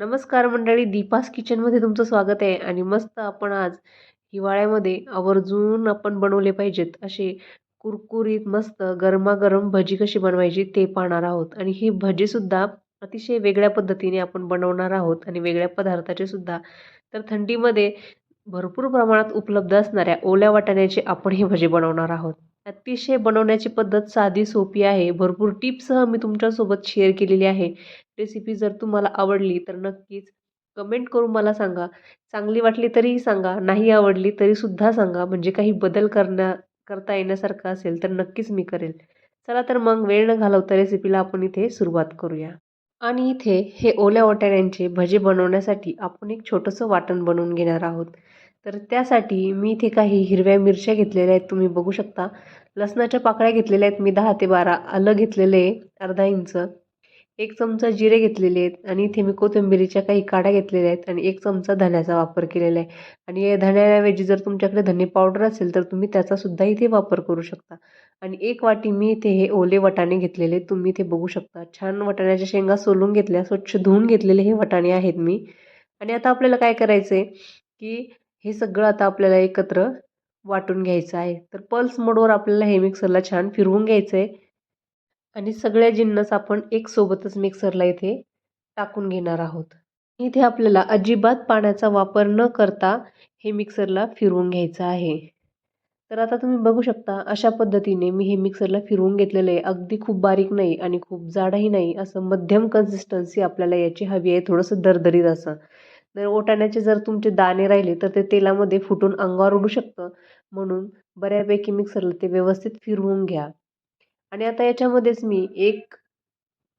नमस्कार मंडळी दीपास किचनमध्ये तुमचं स्वागत आहे आणि मस्त आपण आज हिवाळ्यामध्ये आवर्जून आपण बनवले पाहिजेत असे कुरकुरीत मस्त गरमागरम भजी कशी बनवायची ते पाहणार आहोत. आणि ही भजीसुद्धा अतिशय वेगळ्या पद्धतीने आपण बनवणार आहोत आणि वेगळ्या पदार्थाचे सुद्धा. तर थंडीमध्ये भरपूर प्रमाणात उपलब्ध असणाऱ्या ओल्या वाटाण्याचे आपण ही भजी बनवणार आहोत. अतिशय बनवण्याची पद्धत साधी सोपी आहे. भरपूर टिप्ससह मी तुमच्यासोबत शेअर केलेली आहे. रेसिपी जर तुम्हाला आवडली तर नक्कीच कमेंट करून मला सांगा. चांगली वाटली तरीही सांगा. नाही आवडली तरीसुद्धा सांगा. म्हणजे काही बदल करण्या करता येण्यासारखं असेल तर नक्कीच मी करेल. चला तर मग वेळ न घालवता रेसिपीला आपण इथे सुरुवात करूया. आणि इथे हे ओल्या वाटाण्यांचे भजे बनवण्यासाठी आपण एक छोटंसं वाटण बनवून घेणार आहोत. तर त्यासाठी मी इथे काही हिरव्या मिरच्या घेतलेल्या आहेत तुम्ही बघू शकता. लसणाच्या पाकळ्या घेतलेल्या आहेत मी दहा ते बारा. आलं घेतलेलं आहे अर्धा इंच. एक चमचा जिरे घेतलेले आहेत आणि इथे मी कोथिंबिरीच्या काही काड्या घेतलेल्या आहेत आणि एक चमचा धण्याचा वापर केलेला आहे. आणि या धण्याऐवजी जर तुमच्याकडे धने पावडर असेल तर तुम्ही त्याचासुद्धा इथे वापर करू शकता. आणि एक वाटी मी इथे हे ओले वटाणे घेतलेले तुम्ही इथे बघू शकता. छान वटाण्याच्या शेंगा सोलून घेतल्या स्वच्छ धुवून घेतलेले हे वटाणे आहेत मी. आणि आता आपल्याला काय करायचं आहे की हे सगळं आता आपल्याला एकत्र वाटून घ्यायचं आहे. तर पल्स मोडवर आपल्याला हे मिक्सरला छान फिरवून घ्यायचं आहे आणि सगळ्या जिन्नस आपण एक सोबतच मिक्सरला इथे टाकून घेणार आहोत. इथे आपल्याला अजिबात पाण्याचा वापर न करता हे मिक्सरला फिरवून घ्यायचं आहे. तर आता तुम्ही बघू शकता अशा पद्धतीने मी हे मिक्सरला फिरवून घेतलेलं आहे. अगदी खूप बारीक नाही आणि खूप जाडही नाही. असं मध्यम कन्सिस्टन्सी आपल्याला याची हवी आहे. थोडंसं दरदरीत असं. जर ओटाण्याचे जर तुमचे दाणे राहिले तर ते तेलामध्ये फुटून अंगावर उडू शकतं. म्हणून बऱ्यापैकी मिक्सरला ते व्यवस्थित फिरवून घ्या. आणि आता याच्यामध्येच मी एक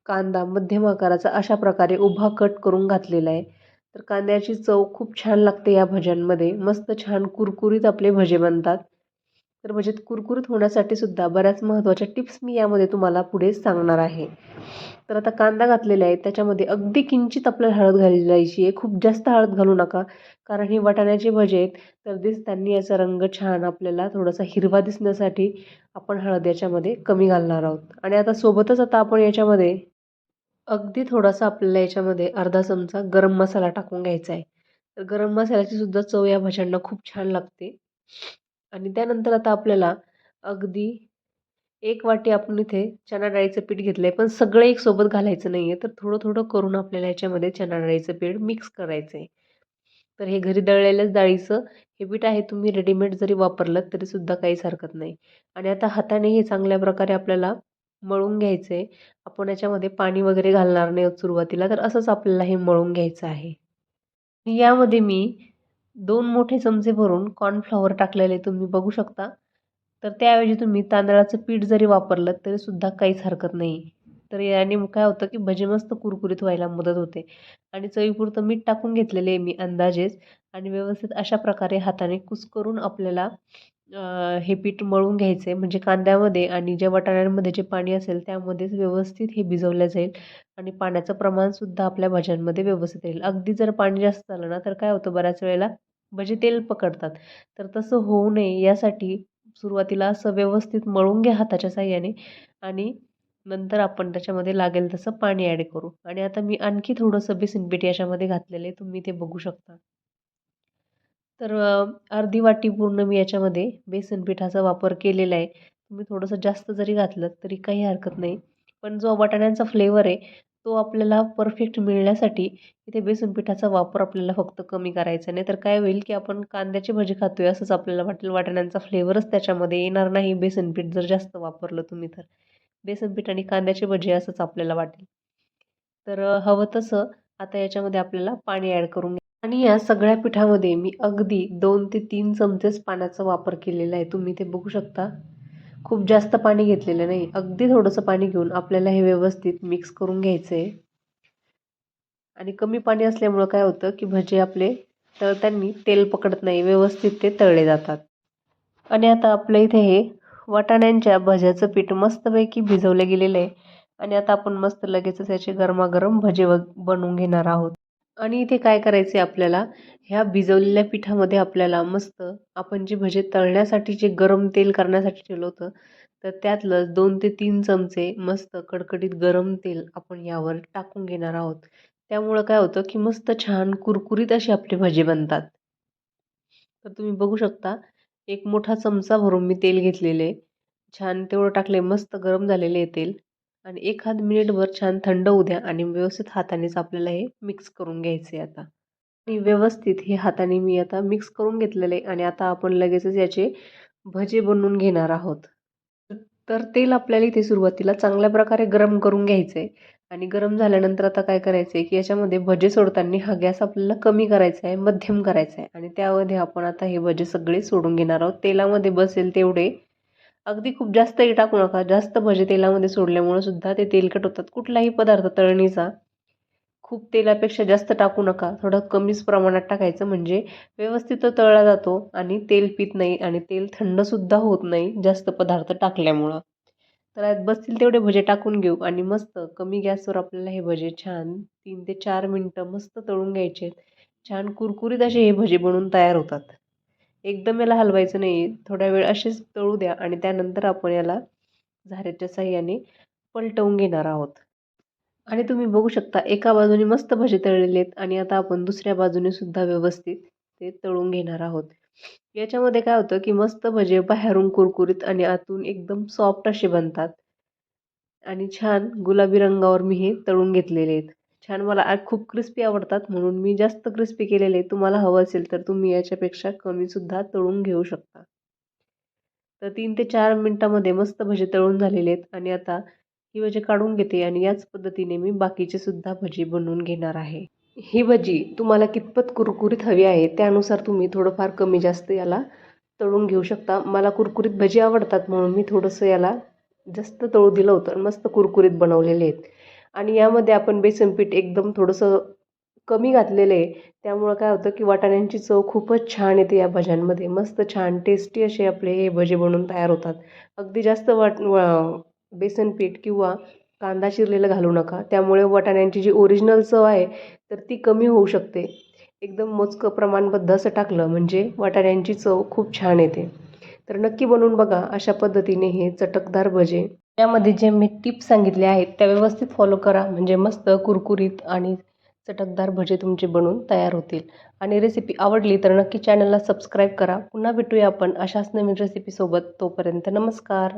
कांदा मध्यम आकाराचा अशा प्रकारे उभा कट करून घातलेला आहे. तर कांद्याची चव खूप छान लागते या भज्यांमध्ये. मस्त छान कुरकुरीत आपले भजे बनतात. तर भजेत कुरकुरीत होण्यासाठी सुद्धा बऱ्याच महत्त्वाच्या टिप्स मी यामध्ये तुम्हाला पुढे सांगणार आहे. तर आता कांदा घातलेला आहे. त्याच्यामध्ये अगदी किंचित आपल्याला हळद घालायची आहे. खूप जास्त हळद घालू नका. कारण ही वाटाण्याचे भजे आहेत. तर दिसताना याचा रंग छान आपल्याला थोडासा हिरवा दिसण्यासाठी आपण हळद याच्यामध्ये कमी घालणार आहोत. आणि आता सोबतच आता आपण याच्यामध्ये अगदी थोडासा आपल्याला याच्यामध्ये अर्धा चमचा गरम मसाला टाकून घ्यायचा आहे. तर गरम मसाल्याची सुद्धा चव या भज्यांना खूप छान लागते. आणि त्यानंतर आता आपल्याला अगदी एक वाटी आपण इथे चणा डाळीचं पीठ घेतलं आहे पण सगळं एक सोबत घालायचं नाही आहे तर थोडं थोडं करून आपल्याला याच्यामध्ये चणा डाळीचं पीठ मिक्स करायचं आहे तर हे घरी दळलेल्याच डाळीचं हे पीठ आहे तुम्ही रेडीमेड जरी वापरलं तरीसुद्धा काहीच हरकत नाही. आणि आता हाताने हे चांगल्या प्रकारे आपल्याला मळून घ्यायचं आहे आपण याच्यामध्ये पाणी वगैरे घालणार नाही सुरुवातीला. तर असंच आपल्याला हे मळून घ्यायचं आहे. यामध्ये मी दोन मोठे चमचे भरून कॉर्नफ्लॉवर टाकलेले तुम्ही बघू शकता. तर त्याऐवजी तुम्ही तांदळाचं पीठ जरी वापरलं तरीसुद्धा काहीच हरकत नाही. तर याने काय होतं की भजी मस्त कुरकुरीत व्हायला मदत होते. आणि चवीपुरतं मीठ टाकून घेतलेले आहे मी अंदाजेच. आणि व्यवस्थित अशा प्रकारे हाताने कुस्करून आपल्याला हे पीठ मळून घ्यायचं आहे म्हणजे कांद्यामध्ये आणि ज्या वाटाण्यांमध्ये जे पाणी असेल त्यामध्येच व्यवस्थित हे भिजवलं जाईल आणि पाण्याचं प्रमाणसुद्धा आपल्या भाज्यांमध्ये व्यवस्थित येईल अगदी जर पाणी जास्त झालं ना तर काय होतं बऱ्याच वेळेला भजी तेल पकडतात. तर तसं होऊ नये यासाठी सुरुवातीला असं व्यवस्थित मळून घ्या हाताच्या साह्याने आणि नंतर आपण त्याच्यामध्ये लागेल तसं पाणी ॲड करू. आणि आता मी आणखी थोडंसं बेसन पीठ याच्यामध्ये घातलेलं आहे तुम्ही ते बघू शकता. तर अर्धी वाटी पूर्ण मी याच्यामध्ये बेसन पिठाचा वापर केलेला आहे. तुम्ही थोडंसं जास्त जरी घातलं तरी काही हरकत नाही. पण जो वाटाण्यांचा फ्लेवर आहे तो आपल्याला परफेक्ट मिळण्यासाठी इथे बेसन पिठाचा वापर आपल्याला फक्त कमी करायचा नाही तर काय होईल की आपण कांद्याची भजी खातोय असंच आपल्याला वाटेल. वाटाण्यांचा फ्लेवरच त्याच्यामध्ये येणार नाही. बेसन पीठ जर जास्त वापरलं तुम्ही तर. बेसन पीठ आणि कांद्याची भजी असंच आपल्याला वाटेल. तर हवं तसं आता याच्यामध्ये आपल्याला पाणी ॲड करून आणि या सगळ्या पिठामध्ये मी अगदी दोन ते तीन चमचेच पाण्याचा वापर केलेला आहे. तुम्ही ते बघू शकता. खूप जास्त पाणी घेतलेलं नाही. अगदी थोडंसं पाणी घेऊन आपल्याला हे व्यवस्थित मिक्स करून घ्यायचं आहे आणि कमी पाणी असल्यामुळं काय होतं की भजे आपले तळताना तेल पकडत नाही. व्यवस्थित ते तळले जातात. आणि आता आपल्या इथे हे वाटाण्यांच्या भज्याचं पीठ मस्तपैकी भिजवलं गेलेलं आहे. आणि आता आपण मस्त लगेचच याचे गरमागरम भजे व बनवून घेणार आहोत. आणि इथे काय करायचे आपल्याला? ह्या भिजवलेल्या पिठामध्ये आपल्याला मस्त आपण जे भजे तळण्यासाठी जे गरम तेल करण्यासाठी ठेवलं होतं तर त्यातलं दोन ते तीन चमचे मस्त कडकडीत गरम तेल आपण यावर टाकून घेणार आहोत. त्यामुळं काय होतं की मस्त छान कुरकुरीत अशी आपली भजी बनतात. तर तुम्ही बघू शकता एक मोठा चमचा भरून मी तेल घेतलेले. छान तेवढं टाकले मस्त गरम झालेले आहे तेल. आणि एखाद मिनिटभर छान थंड होऊ द्या आणि व्यवस्थित हातानेच आपल्याला हे मिक्स करून घ्यायचं आहे आता. आणि व्यवस्थित हे हाताने मी आता मिक्स करून घेतलेलं आहे आणि आता आपण लगेचच याचे भजे बनवून घेणार आहोत. तर तेल आपल्याला इथे सुरुवातीला चांगल्या प्रकारे गरम करून घ्यायचं आहे आणि गरम झाल्यानंतर आता काय करायचं आहे की याच्यामध्ये भजे सोडताना हा गॅस आपल्याला कमी करायचा आहे मध्यम करायचा आहे आणि त्यामध्ये आपण आता हे भजे सगळे सोडून घेणार आहोत. तेलामध्ये बसेल तेवढे अगदी खूप जास्तही टाकू नका. जास्त भजे तेलामध्ये सोडल्यामुळं सुद्धा ते तेलकट होतात. कुठलाही पदार्थ तळणीचा खूप तेलापेक्षा जास्त टाकू नका. थोडं कमीच प्रमाणात टाकायचं म्हणजे व्यवस्थित तळला जातो आणि तेल पित नाही आणि तेल थंडसुद्धा होत नाही जास्त पदार्थ टाकल्यामुळं. तर बसतील तेवढे भजे टाकून घेऊ आणि मस्त कमी गॅसवर आपल्याला हे भजे छान तीन ते चार मिनटं मस्त तळून घ्यायचे छान कुरकुरीत असे हे भजे बनवून तयार होतात. एकदम याला हलवायचं नाही. थोड्या वेळ असेच तळू द्या आणि त्यानंतर आपण याला झाऱ्याच्या साह्याने पलटवून घेणार आहोत. आणि तुम्ही बघू शकता एका बाजूने मस्त भजे तळलेले आहेत आणि आता आपण दुसऱ्या बाजूने सुद्धा व्यवस्थित ते तळून घेणार आहोत. याच्यामध्ये काय होतं की मस्त भजे बाहेरून कुरकुरीत आणि आतून एकदम सॉफ्ट असे बनतात. आणि छान गुलाबी रंगावर मी हे तळून घेतलेले आहेत. छान. मला खूप क्रिस्पी आवडतात. म्हणून मी जास्त क्रिस्पी केलेले तुम्हाला हवं असेल तर तुम्ही याच्यापेक्षा कमीसुद्धा तळून घेऊ शकता. तर तीन ते चार मिनटामध्ये मस्त भजे तळून झालेले आहेत. आणि आता ही भजी काढून घेते आणि याच पद्धतीने मी बाकीचे सुद्धा भजी बनवून घेणार आहे. ही भजी तुम्हाला कितपत कुरकुरीत हवी आहे त्यानुसार तुम्ही थोडंफार कमी जास्त याला तळून घेऊ शकता. मला कुरकुरीत भजी आवडतात म्हणून मी थोडंसं याला जास्त तळू दिलं होतं मस्त कुरकुरीत बनवलेले आहेत. आणि यामध्ये आपण बेसन पीठ एकदम थोडंसं कमी घातलेलं आहे. त्यामुळं काय होतं की वाटाण्यांची चव खूपच छान येते या भज्यांमध्ये. मस्त छान टेस्टी असे आपले हे भजे बनवून तयार होतात. अगदी जास्त वाट बेसन पीठ किंवा कांदा चिरलेला घालू नका. त्यामुळे वाटाण्यांची जी ओरिजिनल चव आहे तर ती कमी होऊ शकते. एकदम मोजकं प्रमाणबद्ध असं टाकलं म्हणजे वाटाण्यांची चव खूप छान येते. तर नक्की बनवून बघा अशा पद्धतीने हे चटकदार भजे. त्यामध्ये जे मी टिप्स सांगितले आहेत त्या व्यवस्थित फॉलो करा. म्हणजे मस्त कुरकुरीत आणि चटकदार भजे तुमचे बनवून तयार होतील. आणि रेसिपी आवडली तर नक्की चॅनलला सबस्क्राईब करा. पुन्हा भेटूया आपण अशाच नवीन रेसिपीसोबत तोपर्यंत नमस्कार.